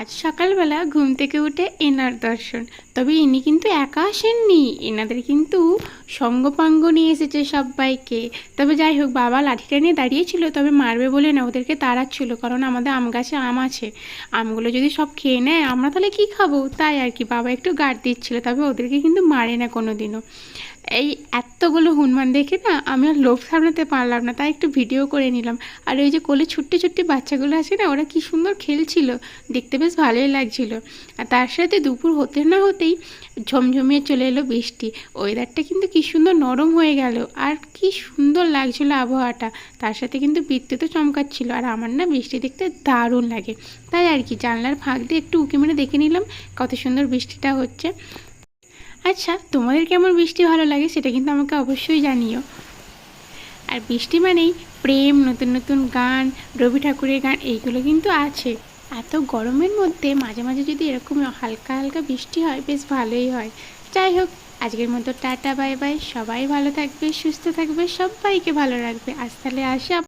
আজ সকালবেলা ঘুম থেকে উঠে এনার দর্শন। তবে ইনি কিন্তু একা আসেননি। এনাদের কিন্তু সঙ্গপাঙ্গ নিয়ে এসেছে সবাইকে। তবে যাই হোক, বাবা লাঠিটা নিয়ে দাঁড়িয়েছিল তবে মারবে বলে না, ওদেরকে তাড়াচ্ছিল, কারণ আমাদের আম গাছে আম আছে। আমগুলো যদি সব খেয়ে নেয়, আমরা তাহলে কি খাব? তাই আর কি, বাবা একটু গার্ড দিচ্ছিল, তবে ওদেরকে কিন্তু মারে না কোনো দিনও এই এতগুলো হনুমান দেখে না আমি আর লোভ সামলাতে পারলাম না, তাই একটু ভিডিও করে নিলাম। আর ওই যে কোলে ছুট্টি ছুট্টি বাচ্চাগুলো আছে না, ওরা কি সুন্দর খেলছিল, দেখতে বেশ ভালোই লাগছিল। আর তার সাথে দুপুর হতে না হতেই ঝমঝমিয়ে চলে এলো বৃষ্টি। ওয়েদারটা কিন্তু কি সুন্দর নরম হয়ে গেল, আর কি সুন্দর লাগছিল আবহাওয়াটা। তার সাথে কিন্তু বিদ্যুৎও চমকাচ্ছিল, আর আমার না বৃষ্টি দেখতে দারুণ লাগে। তাই আর কি, জানলার ফাঁক দিয়ে একটু উঁকি মেরে দেখে নিলাম কত সুন্দর বৃষ্টিটা হচ্ছে। আচ্ছা তোমাদের কেমন বৃষ্টি ভালো লাগে সেটা কিন্তু আমাকে অবশ্যই জানিও। আর বৃষ্টি মানেই প্রেম, নতুন নতুন গান, রবি ঠাকুরের গান, এইগুলো কিন্তু আছে। এত গরমের মধ্যে মাঝে মাঝে যদি এরকম হালকা হালকা বৃষ্টি হয়, বেশ ভালোই হয়। যাই হোক, আজকের মতো টাটা, বাই বাই। সবাই ভালো থাকবে, সুস্থ থাকবে, সবাইকে ভালো রাখবে। আজ তাহলে আসি